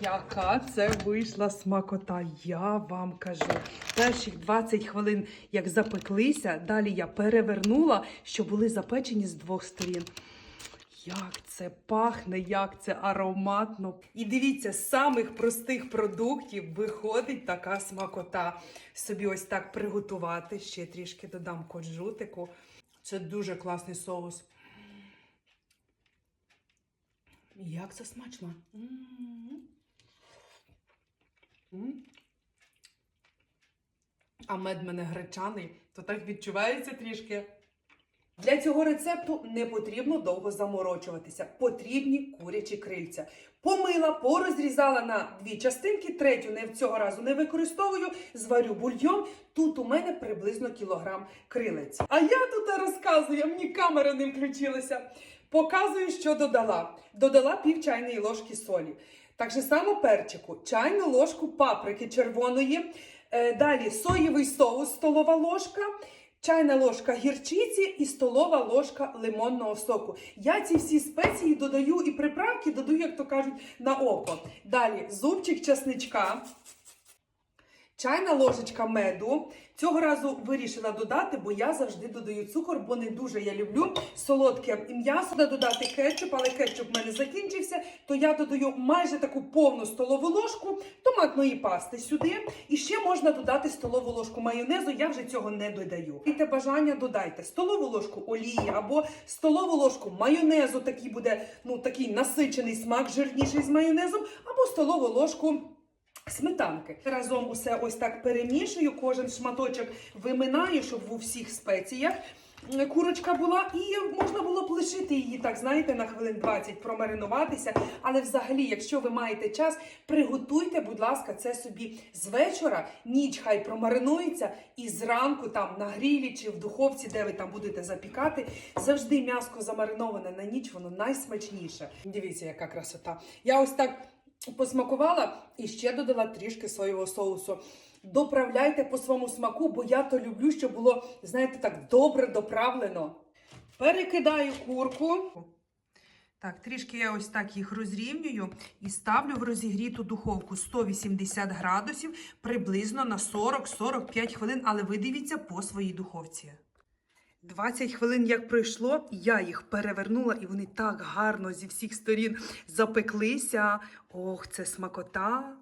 Яка це вийшла смакота, я вам кажу. Перших 20 хвилин, як запеклися, далі я перевернула, що були запечені з двох сторін. Як це пахне, як це ароматно. І дивіться, з самих простих продуктів виходить така смакота. Собі ось так приготувати. Ще трішки додам коджутику. Це дуже класний соус. Як це смачно. М. М. А мед мене гречаний, то так відчувається трішки. Для цього рецепту не потрібно довго заморочуватися. Потрібні курячі крильця. Помила, порозрізала на дві частинки, третю не цього разу не використовую, зварю бульйон. Тут у мене приблизно кілограм крилець. А я тут розказую, мені камера не включилася. Показую, що додала. Додала пів чайної ложки солі. Так же само перчику, чайну ложку паприки червоної. Е, далі соєвий соус, столова ложка. Чайна ложка гірчиці і столова ложка лимонного соку. Я ці всі спеції додаю і приправки додаю, як то кажуть, на око. Далі зубчик часничка, чайна ложечка меду. Цього разу вирішила додати, бо я завжди додаю цукор, бо не дуже я люблю солодке м'ясо. Додати кетчуп, але кетчуп в мене закінчився, то я додаю майже таку повну столову ложку томатної пасти сюди. І ще можна додати столову ложку майонезу. Я вже цього не додаю. Маєте бажання додайте столову ложку олії або столову ложку майонезу. Такий буде ну такий насичений смак, жирніший з майонезом, або столову ложку. Сметанки разом усе ось так перемішую. Кожен шматочок виминаю, щоб в усіх спеціях курочка була, і можна було б лишити її так, знаєте, на хвилин 20 промаринуватися. Але взагалі, якщо ви маєте час, приготуйте, будь ласка, це собі з вечора, ніч хай промаринується, і зранку там на грілі чи в духовці, де ви там будете запікати, завжди м'яско замариноване на ніч, воно найсмачніше. Дивіться, яка красота. Я ось так посмакувала і ще додала трішки соєвого соусу. Доправляйте по своєму смаку, бо я то люблю, щоб було, знаєте, так добре доправлено. Перекидаю курку. Так, трішки я ось так їх розрівнюю і ставлю в розігріту духовку 180 градусів приблизно на 40-45 хвилин, але ви дивіться по своїй духовці. 20 хвилин як пройшло, я їх перевернула, і вони так гарно зі всіх сторін запеклися. Ох, це смакота.